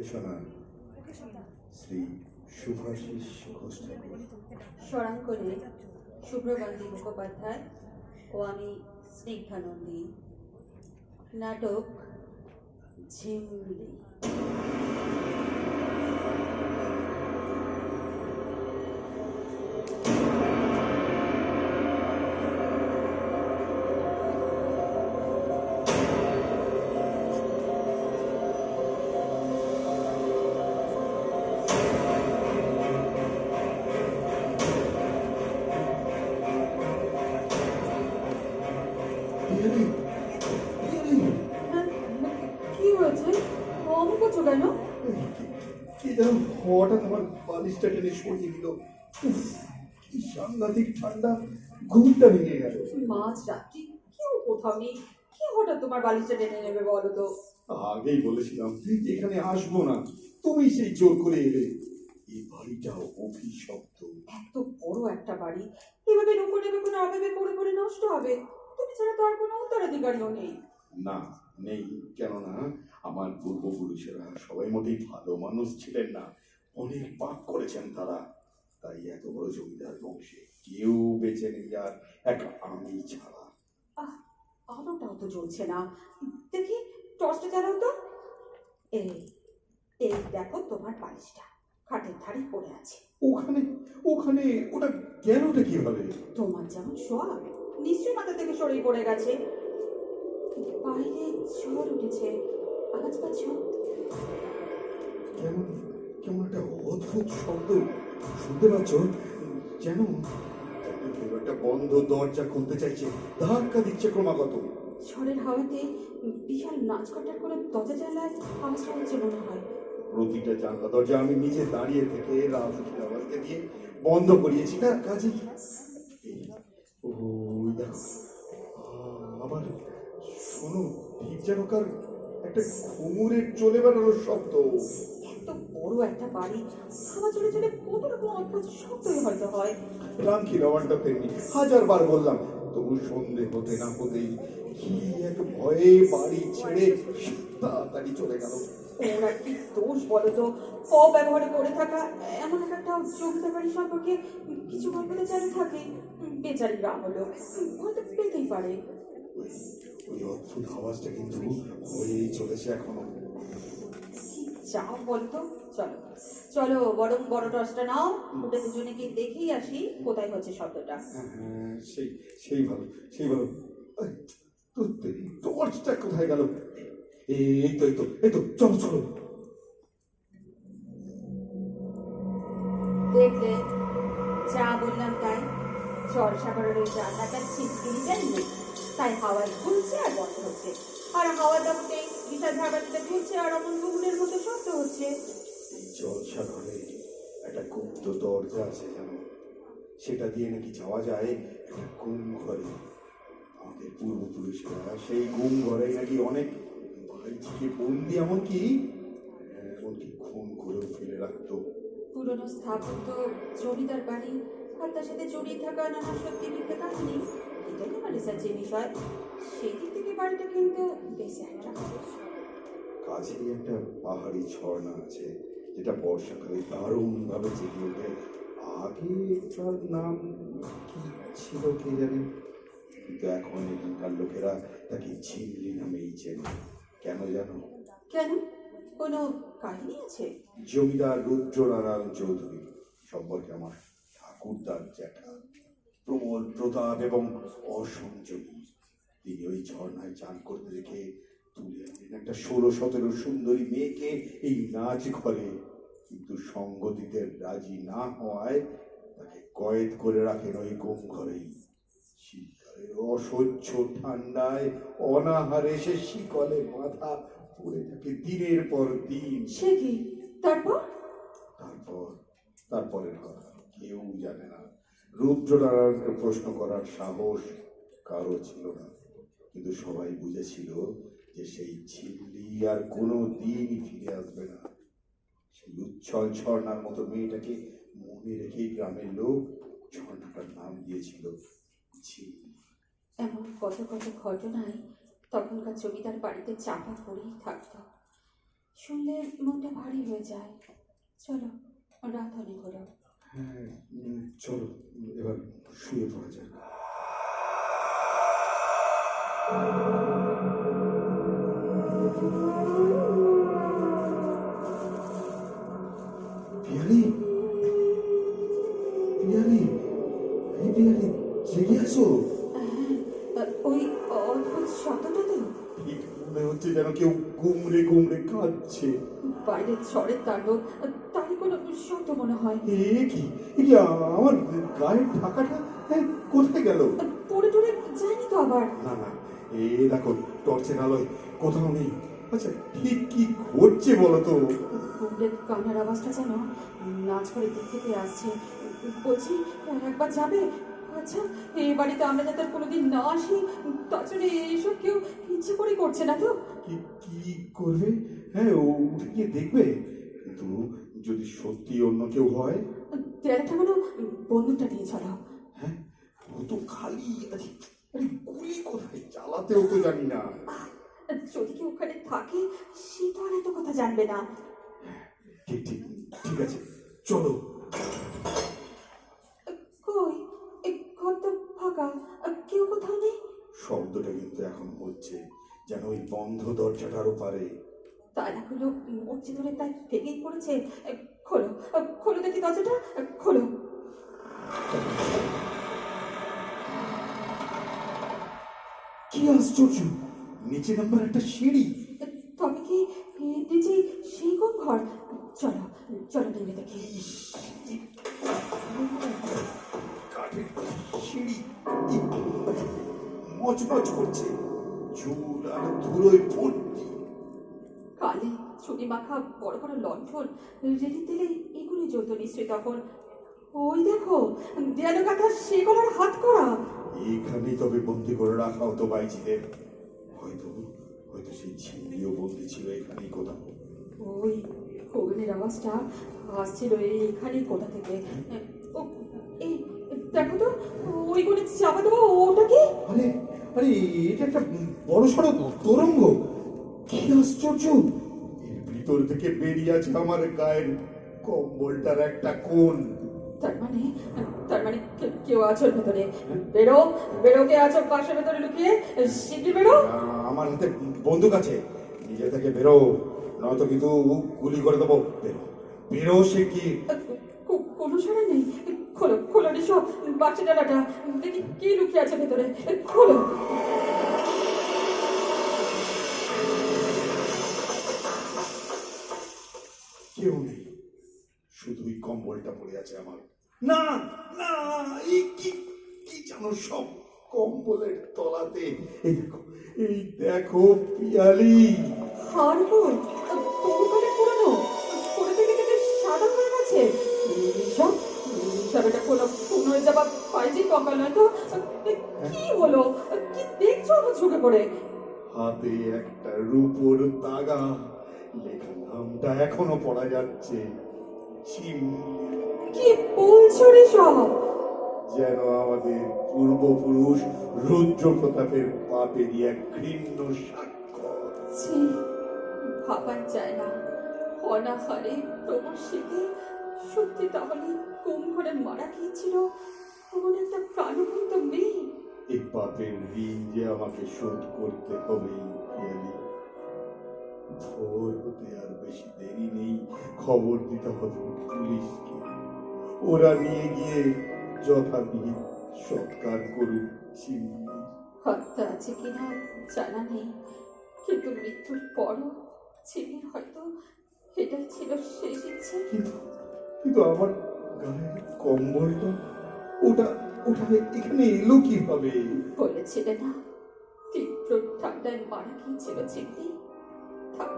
পেশনা শ্রী শুভ্রকান্তি মুখোপাধ্যায় ও আমি স্নিগ্ধানন্দী। নাটক ঝিমলি। কি হয়েছে? অমন করছ কেন? কি যেন হঠাৎ আমার বালিশটা টেনে সরিয়ে দিল। কি সাংঘাতিক ঠান্ডা। ঘুমটা ভেঙে গেল। মাঝ রাত্রি কেউ কোথাও নেই? কি হঠাৎ তোমার বালিশটা টেনে নেবে বলো তো? আগেই বলেছিলাম এখানে আসব না। তুমি সেই জোর করে এলে। এই বাড়িটা অভিশপ্ত। এত বড় একটা বাড়ি। এভাবে রুকো নেবে কোনো আবেগে পড়ে পড়ে নষ্ট হবে। তুমি ছাড়া তো আর কোনো উত্তরাধিকারীও নেই। না নেই কেননা আমার পূর্বপুরুষেরা সবাই মোটেই ভালো মানুষ ছিলেন না। অনেক পাপ করেছেন তারা। তাই এত বড় জমিদার বংশে কেউ বেঁচে নেই আর এক আমি ছাড়া। আলোটাও তো জ্বলছে না। দেখি টর্চটা জ্বালাও তো। এই এই দেখো তোমার বালিশটা। খাটের ধারে পড়ে আছে। ওখানে ওখানে ওটা গেলটা কীভাবে? তোমার যেমন শোয়া নিশ্চয়ই মাথা থেকে সরিয়ে পড়ে গেছে। বাইরে ঝড় উঠেছে। আওয়াজ পাচ্ছ? কেমন কেমন একটা অদ্ভুত শব্দ শুনতে পাচ্ছ? যেন একটা বন্ধ দরজা খুলতে চাইছে। ধাক্কা দিচ্ছে ক্রমাগত। ঝড়ের হাওয়াতে বিশাল নাচ কটার করে দরজা জানলায় আওয়াজটা হচ্ছে মনে হয়। প্রতিটা জানলা দরজা আমি নিজে দাঁড়িয়ে থেকে রাজুখির আওয়াজকে দিয়ে বন্ধ করিয়েছি। না কাজে ওই দেখো আবার শোনো ঠিক যেন কার একটা ঘুঙুরের চলে বেড়ানোর শব্দ। এত বড় একটা বাড়ি। হাওয়া চলে চলে কত রকম অদ্ভুত শব্দই হয়তো হয়। রামকি রাওয়ানটা তেমনি হাজার বার বললাম তবু সন্ধে হতে না হতেই কি এক ভয়ে বাড়ি ছেড়ে তাড়াতাড়ি চলে গেল? ওর আর কি দোষ বলো তো? অব্যবহারে করে থাকা এমন এক একটা জমিদার সম্পর্কে কিছু গল্প তো থাকে বেচারি গ্রাম হলো। হয়তো পেতেই পারে। ওই অদ্ভুত আওয়াজটা কিন্তু হয়েই চলেছে এখনও। যাও বলতো চলো। চলো বরং বড় টসটা নাও। ওটা দুজনে গিয়ে দেখেই আসি কোথায় হচ্ছে শব্দটা। হ্যাঁ, সেই সেই ভালো সেই ভালো। টর্চটা কোথায় গেল? এই তো এই তো এই তো চলো চলো দেখলে যা বললাম তাই? ওই জানলাটা ছিটকিনিটাই নেই তাই ঘুরছে আর বন্ধ হচ্ছে। আর বিশাল ঝাঁকাটিতে ঘুরছে আর অমন মতো শব্দ হচ্ছে। একটা গুপ্ত দরজা আছে জানো। সেটা দিয়ে নাকি যাওয়া যায় একটা গুম ঘরে। আমাদের পূর্বপুরুষেরা সেই গুম ঘরে নাকি অনেক ভাইজিকে বন্দি এমনকি এমনকি খুন করেও ফেলে রাখতো। পুরনো স্থাপত্য জমিদার বাড়ি আর তার সাথে জড়িয়ে থাকা নানা সত্যি মিথ্যে কাহিনী এটাই আমার রিসার্চের বিষয়? সেই দিক থেকে বাড়িটা কিন্তু বেশ একটা কাছেই একটা পাহাড়ি ঝর্ণা আছে যেটা বর্ষাকালে দারুণভাবে জেগে ওঠে। আগে তার নাম কি ছিল কে জানে? কিন্তু এখন এখানকার লোকেরা তাকে ঝিমলি নামেই চেনে। কেন জানো? কেন? কোনো কাহিনী আছে? জমিদার রুদ্রনারায়ণ চৌধুরী সম্পর্কে আমার ঠাকুরদার জ্যাঠা প্রবল প্রতাপ এবং অসংযমী তিনি ওই ঝর্ণায় চান করতে দেখে তুলে আনলেন। একটা ষোলো সতেরো সুন্দরী মেয়েকে এই নাচ ঘরে কিন্তু সঙ্গ দিতে রাজি না হওয়ায় তাকে কয়েদ করে রাখেন ওই ঘরেই অসহ্য ঠান্ডায় অনাহারে সে শিকলে মাথা পড়ে থাকে দিনের পর দিন। সে কি? তারপর? তারপর তারপরের কথা কেউ জানে না। রুদ্রনারায়ণকে প্রশ্ন করার সাহস কারও ছিল না। কিন্তু সবাই বুঝেছিল যে সেই ঝিল্লি আর কোনো দিন ফিরে আসবে না। সেই উচ্ছল ঝর্ণার মতো মেয়েটাকে মনে রেখেই গ্রামের লোক ঝর্ণাটার নাম দিয়েছিল ঝিল্লি। এমন কত কত ঘটনায় তখনকার জমিদার বাড়িতে চাপা পড়েই থাকত। শুনলে মনটা ভারী হয়ে যায়। চলো, রাত অনেক হলো। হ্যাঁ চলো, এবার শুয়ে পড়া যাক। হচ্ছে যেন কেউ গুমড়ে গুমড়ে কাঁদছে। বাইরে ঝড়ের তাণ্ডব তারই কোনো শব্দ মনে হয়। এ কি? এ কি আমার গায়ের ঢাকাটা কোথায় গেল? পড়ে টড়ে যায়নি তো আবার। না না এ দেখো টর্চের আলোয় কোথাও নেই। আচ্ছা ঠিক কি ঘটছে বলো তো কুমড়ের কান্নার আওয়াজটা যেন নাচ করে দিক থেকে আসছে। বলছি একবার যাবে? আচ্ছা এই বাড়িতে আমরা যাতে কোনোদিন না আসি তাছাড়া এইসব কেউ ইচ্ছে করে করছে না তো। কি কি করবে? হ্যাঁ ও উঠে গিয়ে দেখবে। কিন্তু যদি সত্যি অন্য কেউ হয়? একটা কোনো বন্দুকটা নিয়ে চলো। হ্যাঁ ও তো খালি আরে গুলি কোথায়? চালাতেও তো জানি না। যদি কেউ ওখানে থাকে সে তো আর এত কথা জানবে না। ঠিক ঠিক ঠিক আছে। চলো। শব্দটা কিন্তু এখন হচ্ছে যেন ওই বন্ধ দরজাটার ওপারে। তালাগুলো মরচে ধরে তাই ভেঙে পড়েছে। খোলো খোলো দেখি দরজাটা খোলো। কি আশ্চর্য! নিচে নাম্বার একটা সিঁড়ি। তবে কি এতে সেই কোন ঘর? চলো চলো নেমে দেখি। মচমচ করছে। চুল আর ধুলোয় ভর্তি কালে ছুটি মাখা বড় বড় লণ্ঠন রেডি তেলে এগুলি জ্বলতো নিশ্চয়ই তখন। ওই দেখো দেয়ালে কাঁথা সে কলার হাত করা। এইখানেই তবে বন্দি করে রাখা হতো বাইজিদের হয়তো হয়তো সেই ঝিঙ্গিও বন্দি ছিল এখানেই কোথাও। ওই কবিনের আওয়াজটা আসছিল এইখানে কোথা থেকে? ও, এই দেখো তো ওই করে চাপা দেবো ওটা কি? আরে আরে এটা একটা বড় সড়ো তরঙ্গ। কি আশ্চর্য! এর ভিতর থেকে বেরিয়ে আছে আমার গায়ের কম্বলটার একটা কোণ। তার মানে তার মানে কেউ আছো ওর ভেতরে? বেরো বেরো কে আছো পাশের ভেতরে লুকিয়ে? শিগগির বেরো। আমার হাতে বন্দুক আছে। নিজে থেকে বেরো নয়তো কিন্তু গুলি করে দেবো। বেরো বেরো সে কি কোনো সাড়া নেই। খোলো খোলো নিশো বাচ্চা ডালাটা। দেখি কি লুকিয়ে আছে ভেতরে। খোলো। কেউ নেই। শুধুই কম্বলটা পড়ে আছে আমার। না না এই কি কি জানো সব কম্বলের তলাতে। এই দেখো এই দেখো পিয়ালি। হারগোল কোনো হয়ে যাবা পাইজি তো কি হলো? কি দেখছ আমার চোখে পড়ে? হাতে একটা রূপোর তাগা লেখা নামটা এখনও পড়া যাচ্ছে। কি বলছো রে সব? যেন আমাদের পূর্বপুরুষ রুদ্র প্রতাপের পাপেরই এক ঘৃণ্য স্বাক্ষর ছি ভাবার যায় না। অনাহারে প্রবাসীকে সত্যি তাহলে কোন ঘরে মারা গিয়েছিল এমন একটা প্রাণবন্ত মেয়ে। এই পাপের ঋণ যে আমাকে শোধ করতে হবে পিয়ালি। ভোর হতে আর বেশি দেরি নেই। খবর দিতে হবে পুলিশকে। ওরা নিয়ে গিয়ে যথাবিহিত সৎকার করুক হত্যা আছে কিনা জানা নেই। কিন্তু মৃত্যুর পরও ছিনির হয়তো এটাই ছিল শেষ ইচ্ছে। কিন্তু আমার গায়ের কম্বলটা ওটা ওটা এখানে এলো কীভাবে? বলেছিলে না? তীব্র ঠান্ডায় মারা গিয়েছিল থাক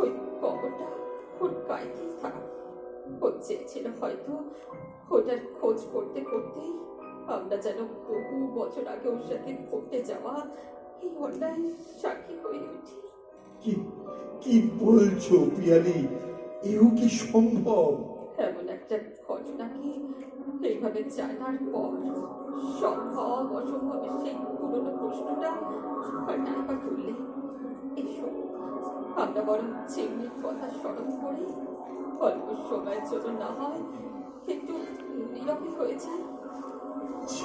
ওই কবরটা ওর গায়েতেই থাক। ও চেয়েছিল হয়তো ওটার খোঁজ করতে করতেই আমরা যেন বহু বছর আগে ওর সাথে ঘটে যাওয়া এই অন্যায় সাক্ষী হয়ে উঠি। কি কি বলছো পিয়ালি? এও কি সম্ভব? এমন একটা ঘটনাকে এইভাবে জানার পর সম্ভব অসম্ভবের সেই পুরনো প্রশ্নটা আর নাইবা করলে এসো, আমরা বরং চিমনির কথা স্মরণ করে। অল্প সময়ের জন্য না হয় একটু নীরবে হয়ে যায় ছি।